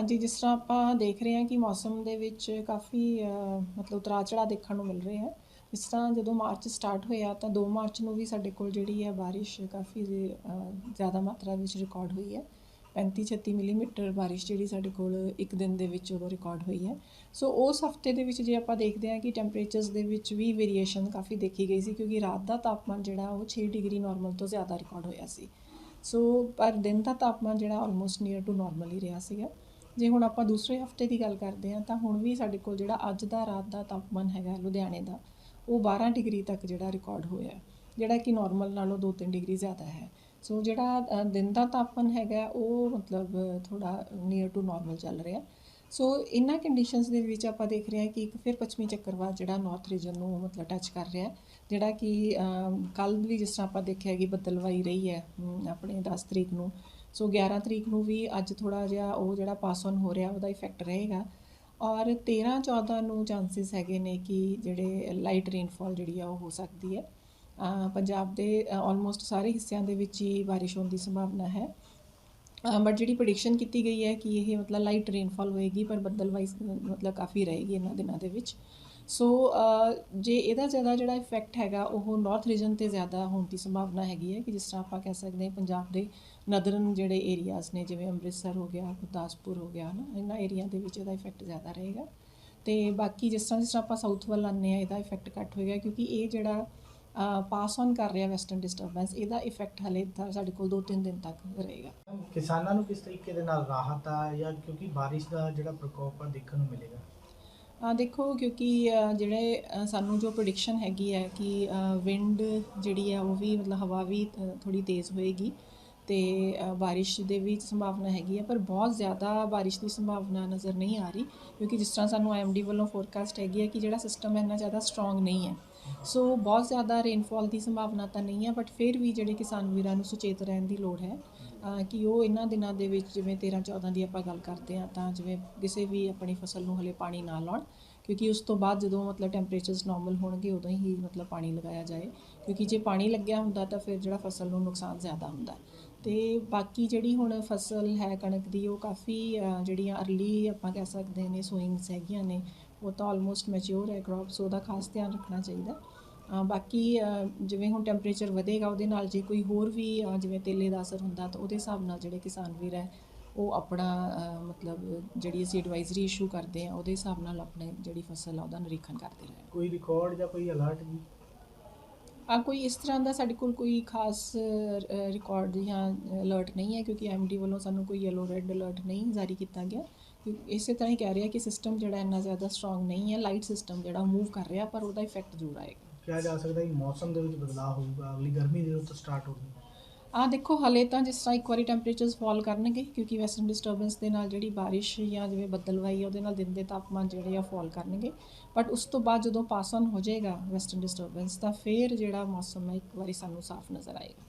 ਹਾਂਜੀ, ਜਿਸ ਤਰ੍ਹਾਂ ਆਪਾਂ ਦੇਖ ਰਹੇ ਹਾਂ ਕਿ ਮੌਸਮ ਦੇ ਵਿੱਚ ਕਾਫੀ ਮਤਲਬ ਉਤਰਾਅ ਚੜਾਅ ਦੇਖਣ ਨੂੰ ਮਿਲ ਰਹੇ ਹੈ। ਜਿਸ ਤਰ੍ਹਾਂ ਜਦੋਂ ਮਾਰਚ ਸਟਾਰਟ ਹੋਇਆ ਤਾਂ ਦੋ ਮਾਰਚ ਨੂੰ ਵੀ ਸਾਡੇ ਕੋਲ ਜਿਹੜੀ ਹੈ ਬਾਰਿਸ਼ ਕਾਫੀ ਜ਼ਿਆਦਾ ਮਾਤਰਾ ਵਿੱਚ ਰਿਕਾਰਡ ਹੋਈ ਹੈ। 35 36 ਮਿਲੀਮੀਟਰ ਬਾਰਿਸ਼ ਜਿਹੜੀ ਸਾਡੇ ਕੋਲ ਇੱਕ ਦਿਨ ਦੇ ਵਿੱਚ ਉਦੋਂ ਰਿਕਾਰਡ ਹੋਈ ਹੈ। ਸੋ ਉਸ ਹਫ਼ਤੇ ਦੇ ਵਿੱਚ ਜੇ ਆਪਾਂ ਦੇਖਦੇ ਹਾਂ ਕਿ ਟੈਂਪਰੇਚਰਸ ਦੇ ਵਿੱਚ ਵੀ ਵੇਰੀਏਸ਼ਨ ਕਾਫੀ ਦੇਖੀ ਗਈ ਸੀ ਕਿਉਂਕਿ ਰਾਤ ਦਾ ਤਾਪਮਾਨ ਜਿਹੜਾ ਉਹ 6 ਡਿਗਰੀ ਨਾਰਮਲ ਤੋਂ ਜ਼ਿਆਦਾ ਰਿਕਾਰਡ ਹੋਇਆ ਸੀ। ਸੋ ਪਰ ਦਿਨ ਦਾ ਤਾਪਮਾਨ ਜਿਹੜਾ ਆਲਮੋਸਟ ਨੀਅਰ ਟੂ ਨਾਰਮਲ ਹੀ ਰਿਹਾ ਸੀਗਾ। ਜੇ ਹੁਣ ਆਪਾਂ ਦੂਸਰੇ ਹਫ਼ਤੇ ਦੀ ਗੱਲ ਕਰਦੇ ਹਾਂ, ਤਾਂ ਹੁਣ ਵੀ ਸਾਡੇ ਕੋਲ ਜਿਹੜਾ ਅੱਜ ਦਾ, ਰਾਤ ਦਾ ਤਾਪਮਾਨ ਹੈਗਾ ਲੁਧਿਆਣੇ ਦਾ, ਉਹ 12 ਡਿਗਰੀ ਤੱਕ ਜਿਹੜਾ ਰਿਕਾਰਡ ਹੋਇਆ। ਜਿਹੜਾ ਕਿ ਨਾਰਮਲ ਨਾਲੋਂ 2-3 ਡਿਗਰੀ ਜ਼ਿਆਦਾ ਹੈ। ਸੋ ਜਿਹੜਾ ਦਿਨ ਦਾ ਤਾਪਮਾਨ ਹੈਗਾ, ਉਹ ਮਤਲਬ ਥੋੜਾ ਨੀਅਰ ਟੂ ਨਾਰਮਲ ਚੱਲ ਰਿਹਾ। ਸੋ ਇਹਨਾਂ ਕੰਡੀਸ਼ਨਸ ਦੇ ਵਿੱਚ ਆਪਾਂ ਦੇਖ ਰਹੇ ਹਾਂ ਕਿ ਇੱਕ ਫਿਰ ਪੱਛਮੀ ਚੱਕਰਵਾਤ ਜਿਹੜਾ ਨਾਰਥ ਰੀਜਨ ਨੂੰ ਮਤਲਬ ਟੱਚ ਕਰ ਰਿਹਾ ਜਿਹੜਾ ਕਿ ਕੱਲ ਵੀ ਜਿਸ ਤਰ੍ਹਾਂ ਆਪਾਂ ਦੇਖਿਆ ਕਿ ਬੱਦਲਵਾਈ ਰਹੀ ਹੈ ਆਪਣੇ 10 ਤਰੀਕ ਨੂੰ। ਸੋ 11 ਤਰੀਕ ਨੂੰ ਵੀ ਅੱਜ ਥੋੜਾ ਜਿਹਾ ਉਹ ਜਿਹੜਾ ਪਾਸ ਔਨ ਹੋ ਰਿਹਾ, ਉਹਦਾ ਇਫੈਕਟ ਰਹੇਗਾ। ਔਰ 13 14 ਨੂੰ ਚਾਂਸਸ ਹੈਗੇ ਨੇ ਕਿ ਜਿਹੜੇ ਲਾਈਟ ਰੇਨਫਾਲ ਜਿਹੜੀ ਆ ਉਹ ਹੋ ਸਕਦੀ ਹੈ। ਪੰਜਾਬ ਦੇ ਆਲਮੋਸਟ ਸਾਰੇ ਹਿੱਸਿਆਂ ਦੇ ਵਿੱਚ ਹੀ ਬਾਰਿਸ਼ ਹੋਣ ਦੀ ਸੰਭਾਵਨਾ ਹੈ। ਬਟ ਜਿਹੜੀ ਪ੍ਰੈਡਿਕਸ਼ਨ ਕੀਤੀ ਗਈ ਹੈ ਕਿ ਇਹ ਮਤਲਬ ਲਾਈਟ ਰੇਨਫਾਲ ਹੋਏਗੀ, ਪਰ ਬੱਦਲ ਬੱਦਲਵਾਈ ਮਤਲਬ ਕਾਫੀ ਰਹੇਗੀ ਇਹਨਾਂ ਦਿਨਾਂ ਦੇ ਵਿੱਚ। ਸੋ ਜੇ ਇਹਦਾ ਜ਼ਿਆਦਾ ਜਿਹੜਾ ਇਫੈਕਟ ਹੈਗਾ, ਉਹ ਨਾਰਥ ਰੀਜਨ ਤੇ ਜ਼ਿਆਦਾ ਹੋਣ ਦੀ ਸੰਭਾਵਨਾ ਹੈਗੀ ਹੈ ਕਿ ਜਿਸ ਤਰ੍ਹਾਂ ਆਪਾਂ ਕਹਿ ਸਕਦੇ ਹਾਂ ਪੰਜਾਬ ਦੇ ਨਦਰਨ ਜਿਹੜੇ ਏਰੀਆਜ਼ ਨੇ, ਜਿਵੇਂ ਅੰਮ੍ਰਿਤਸਰ ਹੋ ਗਿਆ, ਗੁਰਦਾਸਪੁਰ ਹੋ ਗਿਆ ਨਾ ਇਹਨਾਂ ਏਰੀਆ ਦੇ ਵਿੱਚ ਇਹਦਾ ਇਫੈਕਟ ਜ਼ਿਆਦਾ ਰਹੇਗਾ। ਤੇ ਬਾਕੀ ਜਿਸ ਤਰ੍ਹਾਂ ਜਿਸ ਤਰ੍ਹਾਂ ਆਪਾਂ ਸਾਊਥ ਵੱਲ ਆਉਂਦੇ ਆ ਇਹਦਾ ਇਫੈਕਟ ਘੱਟ ਹੋਏਗਾ ਕਿਉਂਕਿ ਇਹ ਜਿਹੜਾ ਪਾਸ ਔਨ ਕਰ ਰਿਹਾ ਵੈਸਟਰਨ ਡਿਸਟਰਬੈਂਸ ਇਹਦਾ ਇਫੈਕਟ ਹਲੇ ਤਾਂ ਸਾਡੇ ਕੋਲ 2-3 ਦਿਨ ਤੱਕ ਰਹੇਗਾ। ਕਿਸਾਨਾਂ ਨੂੰ ਕਿਸ ਤਰੀਕੇ ਦੇ ਨਾਲ ਰਾਹਤ ਆ ਜਾਂ ਕਿਉਂਕਿ ਬਾਰਿਸ਼ ਦਾ ਜਿਹੜਾ ਪ੍ਰਕੋਪ ਆ, ਦੇਖਣ ਨੂੰ ਮਿਲੇਗਾ? ਦੇਖੋ ਕਿਉਂਕਿ ਜਿਹੜੇ ਸਾਨੂੰ ਜੋ ਪ੍ਰੈਡਿਕਸ਼ਨ ਹੈਗੀ ਹੈ ਕਿ ਵਿੰਡ ਜਿਹੜੀ ਹੈ ਉਹ ਵੀ ਮਤਲਬ ਹਵਾ ਵੀ ਥੋੜੀ ਤੇਜ਼ ਹੋਏਗੀ ਤੇ ਅ, ਬਾਰਿਸ਼ ਦੇ ਵੀ ਸੰਭਾਵਨਾ ਹੈਗੀ ਹੈ ਪਰ ਬਹੁਤ ਜ਼ਿਆਦਾ ਬਾਰਿਸ਼ ਦੀ ਸੰਭਾਵਨਾ ਨਜ਼ਰ ਨਹੀਂ ਆ ਰਹੀ ਕਿਉਂਕਿ ਜਿਸ ਤਰ੍ਹਾਂ ਸਾਨੂੰ ਆਈਐਮਡੀ ਵੱਲੋਂ ਫੋਰਕਾਸਟ ਹੈਗੀ ਹੈ ਕਿ ਜਿਹੜਾ ਸਿਸਟਮ ਹੈ ਇੰਨਾ ਜ਼ਿਆਦਾ ਸਟਰੋਂਗ ਨਹੀਂ ਹੈ। ਸੋ ਬਹੁਤ ਜ਼ਿਆਦਾ ਰੇਨਫਾਲ ਦੀ ਸੰਭਾਵਨਾ ਤਾਂ ਨਹੀਂ ਹੈ ਬਟ ਫਿਰ ਵੀ ਜਿਹੜੇ ਕਿਸਾਨ ਵੀਰਾਂ ਨੂੰ ਸੁਚੇਤ ਰਹਿਣ ਦੀ ਲੋੜ ਹੈ। ਕਿ ਉਹ ਇਹਨਾਂ ਦਿਨਾਂ ਦੇ ਵਿੱਚ ਜਿਵੇਂ 13 14 ਦੀ ਆਪਾਂ ਗੱਲ ਕਰਦੇ ਹਾਂ, ਤਾਂ ਜਿਵੇਂ ਕਿਸੇ ਵੀ ਆਪਣੀ ਫਸਲ ਨੂੰ ਹਲੇ ਪਾਣੀ ਨਾ ਲਾਉਣ, ਕਿਉਂਕਿ ਉਸ ਤੋਂ ਬਾਅਦ ਜਦੋਂ ਮਤਲਬ ਟੈਂਪਰੇਚਰਸ ਨਾਰਮਲ ਹੋਣਗੇ, ਉਦੋਂ ਹੀ ਮਤਲਬ ਪਾਣੀ ਲਗਾਇਆ ਜਾਏ। ਕਿਉਂਕਿ ਜੇ ਪਾਣੀ ਲੱਗਿਆ ਹੁੰਦਾ ਤਾਂ ਫਿਰ ਜਿਹੜਾ ਫਸਲ ਨੂੰ ਨੁਕਸਾਨ ਜ਼ਿਆਦਾ ਹੁੰਦਾ। ਤੇ ਬਾਕੀ ਜਿਹੜੀ ਹੁਣ ਫਸਲ ਹੈ ਕਣਕ ਦੀ, ਉਹ ਕਾਫੀ ਜਿਹੜੀਆਂ ਅਰਲੀ ਆਪਾਂ ਕਹਿ ਸਕਦੇ ਨੇ, ਸੋਇੰਗਸ ਹੈਗੀਆਂ ਨੇ, ਉਹ ਤਾਂ ਆਲਮੋਸਟ ਮੈਚਿਓਰ ਹੈ ਕ੍ਰੌਪ ਉਹਦਾ ਖਾਸ ਧਿਆਨ ਰੱਖਣਾ ਚਾਹੀਦਾ। ਬਾਕੀ ਜਿਵੇਂ ਹੁਣ ਟੈਂਪਰੇਚਰ ਵਧੇਗਾ, ਉਹਦੇ ਨਾਲ ਜੇ ਕੋਈ ਹੋਰ ਵੀ ਜਿਵੇਂ ਤੇਲੇ ਦਾ ਅਸਰ ਹੁੰਦਾ, ਤਾਂ ਉਹਦੇ ਹਿਸਾਬ ਨਾਲ ਜਿਹੜੇ ਕਿਸਾਨ ਵੀਰ ਹੈ, ਉਹ ਆਪਣਾ ਮਤਲਬ ਜਿਹੜੀ ਅਸੀਂ ਐਡਵਾਈਜ਼ਰੀ ਇਸ਼ੂ ਕਰਦੇ ਆ ਉਹਦੇ ਹਿਸਾਬ ਨਾਲ ਆਪਣੇ ਜਿਹੜੀ ਫਸਲ ਆ, ਉਹਦਾ ਨਿਰੀਖਣ ਕਰਦੇ ਰਹਿਣ ਕੋਈ ਰਿਕਾਰਡ ਜਾਂ ਕੋਈ ਅਲਰਟ ਜੀ ਆ ਕੋਈ ਇਸ ਤਰ੍ਹਾਂ ਦਾ ਸਾਡੇ ਕੋਲ ਕੋਈ ਖਾਸ ਰਿਕਾਰਡ ਜਾਂ ਅਲਰਟ ਨਹੀਂ ਹੈ ਕਿਉਂਕਿ ਐਮਡੀ ਵੱਲੋਂ ਸਾਨੂੰ ਕੋਈ ਯੈਲੋ ਰੈੱਡ ਅਲਰਟ ਨਹੀਂ ਜਾਰੀ ਕੀਤਾ ਗਿਆ। ਕਿਉਂਕਿ ਇਸੇ ਤਰ੍ਹਾਂ ਹੀ ਕਹਿ ਰਿਹਾ ਕਿ ਸਿਸਟਮ ਜਿਹੜਾ ਇੰਨਾ ਜ਼ਿਆਦਾ ਸਟਰੋਂਗ ਨਹੀਂ ਹੈ ਲਾਈਟ ਸਿਸਟਮ ਜਿਹੜਾ ਮੂਵ ਕਰ ਰਿਹਾ, ਪਰ ਉਹਦਾ ਇਫੈਕਟ ਜ਼ਰੂਰ ਆਏਗਾ। ਕਿਹਾ ਜਾ ਸਕਦਾ ਕਿ ਮੌਸਮ ਦੇ ਵਿੱਚ ਬਦਲਾਅ ਹੋਊਗਾ, ਅਗਲੀ ਗਰਮੀ ਦੇ ਰੁੱਤ ਸਟਾਰਟ ਹੋਊਗੀ ਆ ਦੇਖੋ, ਹਲੇ ਤਾਂ ਜਿਸ ਤਰ੍ਹਾਂ ਇੱਕ ਵਾਰੀ ਟੈਂਪਰੇਚਰਸ ਫਾਲ ਕਰਨਗੇ, ਕਿਉਂਕਿ ਵੈਸਟਰਨ ਡਿਸਟਰਬੈਂਸ ਦੇ ਨਾਲ ਜਿਹੜੀ ਬਾਰਿਸ਼ ਜਾਂ ਜਿਵੇਂ ਬੱਦਲਵਾਈ ਉਹਦੇ ਨਾਲ ਦਿਨ ਦੇ ਤਾਪਮਾਨ ਜਿਹੜੇ ਆ ਫਾਲ ਕਰਨਗੇ। ਬਟ ਉਸ ਤੋਂ ਬਾਅਦ ਜਦੋਂ ਪਾਸ ਔਨ ਹੋ ਜਾਏਗਾ ਵੈਸਟਰਨ ਡਿਸਟਰਬੈਂਸ ਤਾਂ ਫਿਰ ਜਿਹੜਾ ਮੌਸਮ ਹੈ ਇੱਕ ਵਾਰੀ ਸਾਨੂੰ ਸਾਫ਼ ਨਜ਼ਰ ਆਏਗਾ।